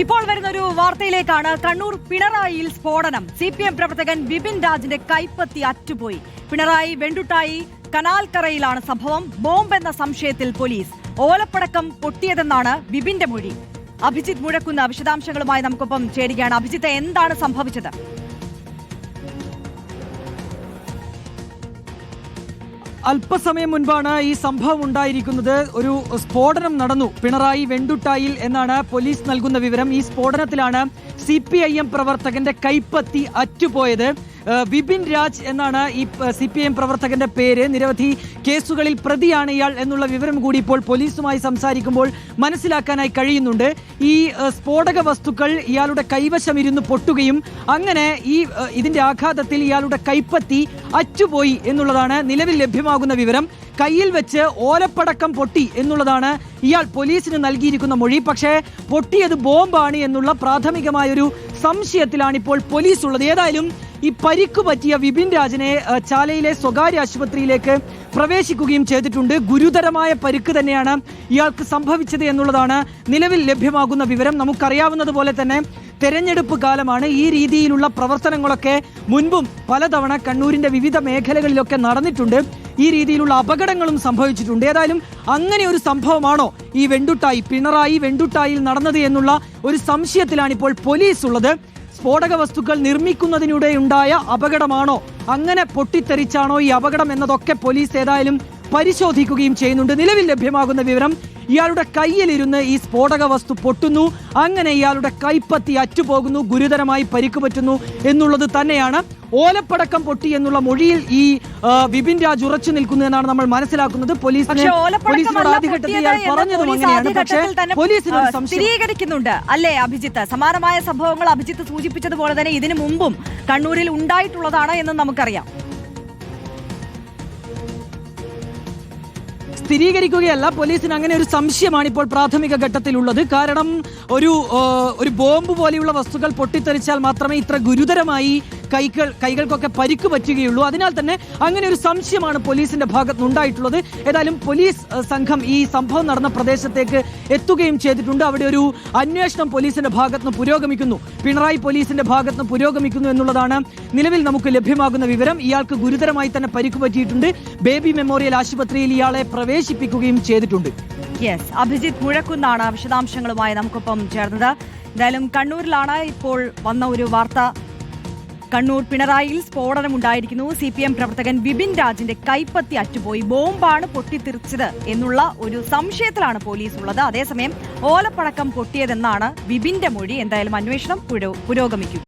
ഇപ്പോൾ വരുന്ന ഒരു വാർത്തയിലേക്കാണ് കണ്ണൂർ പിണറായിയിൽ സ്ഫോടനം. സി പി എം പ്രവർത്തകൻ ബിപിൻ രാജിന്റെ കൈപ്പത്തി അറ്റുപോയി. പിണറായി വെണ്ടുട്ടായി കനാൽക്കരയിലാണ് സംഭവം. ബോംബ് എന്ന സംശയത്തിൽ പോലീസ്. ഓലപ്പടക്കം പൊട്ടിയതെന്നാണ് ബിപിന്റെ മൊഴി. അഭിജിത്ത് മുഴക്കുന്ന വിശദാംശങ്ങളുമായി നമുക്കൊപ്പം ചേരുകയാണ്. അഭിജിത്ത് എന്താണ് സംഭവിച്ചത്? അല്പസമയം മുൻപാണ് ഈ സംഭവം ഉണ്ടായിരിക്കുന്നത്. ഒരു സ്ഫോടനം നടന്നു. പിണറായി വെണ്ടുട്ടായിൽ എന്നാണ് പോലീസ് നൽകുന്ന വിവരം. ഈ സ്ഫോടനത്തിലാണ് സി പി ഐ എം പ്രവർത്തകന്റെ കൈപ്പത്തി അറ്റുപോയത്. വിപിൻ രാജ് എന്നാണ് ഈ സി പി എം പ്രവർത്തകന്റെ പേര്. നിരവധി കേസുകളിൽ പ്രതിയാണ് ഇയാൾ എന്നുള്ള വിവരം കൂടി ഇപ്പോൾ പോലീസുമായി സംസാരിക്കുമ്പോൾ മനസ്സിലാക്കാനായി കഴിയുന്നുണ്ട്. ഈ സ്ഫോടക വസ്തുക്കൾ ഇയാളുടെ കൈവശം ഇരുന്ന് പൊട്ടുകയും അങ്ങനെ ഈ ഇതിന്റെ ആഘാതത്തിൽ ഇയാളുടെ കൈപ്പത്തി അച്ചുപോയി എന്നുള്ളതാണ് നിലവിൽ ലഭ്യമാകുന്ന വിവരം. കയ്യിൽ വെച്ച് ഓലപ്പടക്കം പൊട്ടി എന്നുള്ളതാണ് ഇയാൾ പോലീസിന് നൽകിയിരിക്കുന്ന മൊഴി. പക്ഷേ പൊട്ടിയത് ബോംബാണ് എന്നുള്ള പ്രാഥമികമായൊരു സംശയത്തിലാണ് ഇപ്പോൾ പോലീസ് ഉള്ളത് ഏതായാലും ഈ പരിക്ക് പറ്റിയ വിപിൻ രാജനെ ചാലയിലെ സ്വകാര്യ ആശുപത്രിയിലേക്ക് പ്രവേശിക്കുകയും ചെയ്തിട്ടുണ്ട്. ഗുരുതരമായ പരിക്ക് തന്നെയാണ് ഇയാൾക്ക് സംഭവിച്ചത് എന്നുള്ളതാണ് നിലവിൽ ലഭ്യമാകുന്ന വിവരം. നമുക്കറിയാവുന്നതുപോലെ തന്നെ തെരഞ്ഞെടുപ്പ് കാലമാണ്. ഈ രീതിയിലുള്ള പ്രവർത്തനങ്ങളൊക്കെ മുൻപും പലതവണ കണ്ണൂരിന്റെ വിവിധ മേഖലകളിലൊക്കെ നടന്നിട്ടുണ്ട്. ഈ രീതിയിലുള്ള അപകടങ്ങളും സംഭവിച്ചിട്ടുണ്ട്. ഏതായാലും അങ്ങനെ ഒരു സംഭവമാണോ ഈ വെണ്ടുട്ടായി പിണറായി വെണ്ടുട്ടായിൽ നടന്നത് എന്നുള്ള ഒരു സംശയത്തിലാണ് ഇപ്പോൾ പോലീസ് ഉള്ളത് സ്ഫോടക വസ്തുക്കൾ നിർമ്മിക്കുന്നതിനിടെ ഉണ്ടായ അപകടമാണോ? അങ്ങനെ പൊട്ടിത്തെറിച്ചാണോ ഈ അപകടം എന്നതൊക്കെ പോലീസ് ഏതായാലും പരിശോധിക്കുകയും ചെയ്യുന്നുണ്ട്. നിലവിൽ ലഭ്യമാകുന്ന വിവരം ഇയാളുടെ കയ്യിലിരുന്ന് ഈ സ്ഫോടക വസ്തു പൊട്ടുന്നു. അങ്ങനെ ഇയാളുടെ കൈപ്പത്തി അറ്റുപോകുന്നു ഗുരുതരമായി പരിക്ക് പറ്റുന്നു എന്നുള്ളത് തന്നെയാണ് ഓലപ്പടക്കം പൊട്ടി എന്നുള്ള മൊഴിയിൽ ഈ വിപിൻ രാജ് ഉറച്ചു നിൽക്കുന്നു എന്നാണ് നമ്മൾ മനസ്സിലാക്കുന്നത്. പോലീസിന് പക്ഷേ ഓലപ്പടക്കം പോലീസിനോട് അല്ല ആദ്യഘട്ടത്തിൽ ഇയാൾ പറഞ്ഞതും അങ്ങനെയാണ്. പക്ഷേ സ്ഥിരീകരിക്കുന്നുണ്ട് അല്ലേ അഭിജിത്ത്? സമാനമായ സംഭവങ്ങൾ അഭിജിത്ത് സൂചിപ്പിച്ചതുപോലെ തന്നെ ഇതിനു മുമ്പും കണ്ണൂരിൽ ഉണ്ടായിട്ടുള്ളതാണ് എന്ന് നമുക്കറിയാം. സ്ഥിരീകരിക്കുകയല്ല. പോലീസിന് അങ്ങനെ ഒരു സംശയമാണ് ഇപ്പോൾ പ്രാഥമിക ഘട്ടത്തിലുള്ളത്. കാരണം ഒരു ഒരു ബോംബ് പോലെയുള്ള വസ്തുക്കൾ പൊട്ടിത്തെറിച്ചാൽ മാത്രമേ ഇത്ര ഗുരുതരമായി കൈകൾ കൈകൾക്കൊക്കെ പരിക്ക് പറ്റുകയുള്ളൂ. അതിനാൽ തന്നെ അങ്ങനെ ഒരു സംശയമാണ് പോലീസിന്റെ ഭാഗത്ത് ഉണ്ടായിട്ടുള്ളത് ഏതായാലും പോലീസ് സംഘം ഈ സംഭവം നടന്ന പ്രദേശത്തേക്ക് എത്തുകയും ചെയ്തിട്ടുണ്ട്. അവിടെ ഒരു അന്വേഷണം പോലീസിന്റെ ഭാഗത്ത് പുരോഗമിക്കുന്നു. പിണറായി പോലീസിന്റെ ഭാഗത്ത് പുരോഗമിക്കുന്നു എന്നുള്ളതാണ് നിലവിൽ നമുക്ക് ലഭ്യമാകുന്ന വിവരം. ഇയാൾക്ക് ഗുരുതരമായി തന്നെ പരിക്ക് പറ്റിയിട്ടുണ്ട്. ബേബി മെമ്മോറിയൽ ആശുപത്രിയിൽ ഇയാളെ പ്രവേശിപ്പിക്കുകയും ചെയ്തിട്ടുണ്ട്. യെസ് അഭിജിത്ത് മുഴക്കുന്നാണ് വിശദാംശങ്ങളുമായി നമുക്കൊപ്പം ചേർന്നത്. എന്തായാലും കണ്ണൂരിലാണ് ഇപ്പോൾ വന്ന ഒരു വാർത്ത. കണ്ണൂർ പിണറായിയിൽ സ്ഫോടനമുണ്ടായിരിക്കുന്നു. സി പി എം പ്രവർത്തകൻ ബിപിൻ രാജിന്റെ കൈപ്പത്തി അറ്റുപോയി. ബോംബാണ് പൊട്ടിത്തെറിച്ചത് എന്നുള്ള ഒരു സംശയത്തിലാണ് പോലീസ് ഉള്ളത്. അതേസമയം ഓലപ്പടക്കം പൊട്ടിയതെന്നാണ് ബിപിന്റെ മൊഴി. എന്തായാലും അന്വേഷണം പുരോ- പുരോഗമിക്കും.